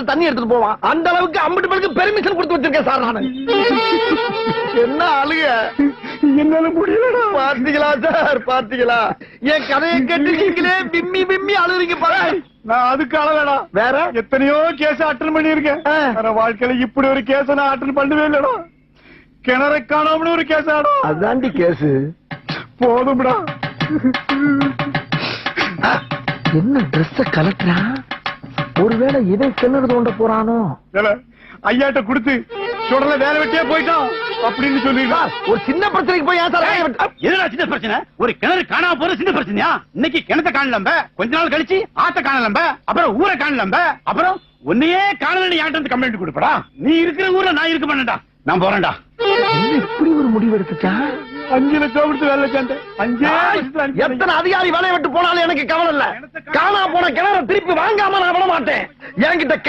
வந்து தண்ணி எடுத்துட்டு போவான். அந்த அளவுக்கு அம்பிட்டு பேருக்கு பெர்மிஷன் கொடுத்து வச்சிருக்கேன் சார் நானு. என்ன அழுக என்னால முடியலடா. பாத்தீங்களா சார்? பாத்தீங்களா? என் கதையை கேட்டு நீங்களே பிம்மி பிம்மி அழுறீங்க பாரு. நான் அதுக்கு அளவேடா வேற? எத்தனையோ கேஸ் அட்டன் பண்ணியிருக்கேன். வாழ்க்கையில இப்படி ஒரு கேஸ் நான் அட்டன் பண்ணவே இல்லடா. கிணற காணாமனு ஒரு கேஸ் ஆடா. அதாண்டி கேசு போதும்டா. என்ன ட்ரெஸ் கலட்டுறா ஒருவேளை இதை கிணறு தோண்ட போறானோ? ஐயாட்ட கொடுத்து சுடல வேலை வெட்டியே போயிட்டான் அப்படின்னு சொல்லிடுறா சார், ஒரு சின்ன பிரச்சனைக்கு போய் ஏன் சார் கையை வெட்ட- எதுடா சின்ன பிரச்சனை? ஒரு கிணறு காணாம போற சின்ன பிரச்சனையா? இன்னைக்கு கிணத்த காணலம்ப கொஞ்ச நாள் கழிச்சு ஆத்த காணலம்ப அப்புறம் ஊரை காணலம்ப அப்புறம் உன்னையே காணலன்னு யார்கிட்ட இருந்து கம்ப்ளைண்ட் கொடுப்படா. நீ இருக்கிற ஊர்ல நான் இருக்க மாட்டேன்டா. நான் போறேன்டா. இப்படி ஒரு முடிவு எடுத்துட்டா அஞ்சு லட்சம் கொடுத்து வேலை அஞ்சே. எத்தனை அதிகாரி வேலையை விட்டு போனாலும் எனக்கு கவலை இல்ல. காணா போன கிணற திருப்பி வாங்காம நான் விட மாட்டேன். என்கிட்ட